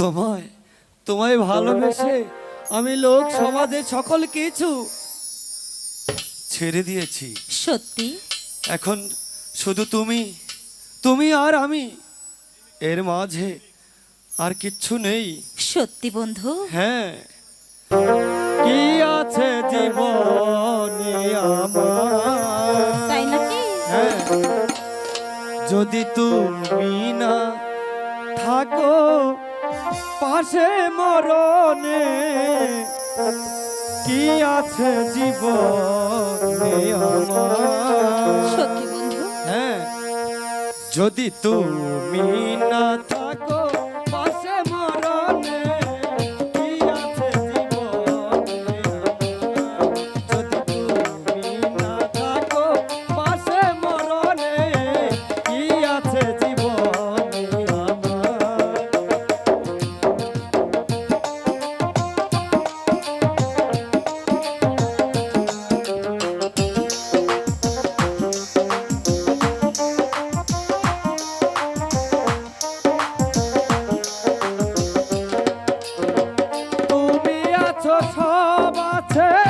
তোমায় তোমায় ভালোবেসে আমি লোক সমাজে সকল কিছু ছেড়ে দিয়েছি। সত্যি? এখন শুধু তুমি তুমি আর আমি এর মাঝে আর কিচ্ছু নেই। সত্যি বন্ধু? হ্যাঁ। কি আছে জীবনে হ্যাঁ। যদি তুমি না থাকো পাশে মরণে কি আছে জীবনে হ্যাঁ। যদি তুমি না সব আছে।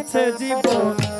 আছে জীবন।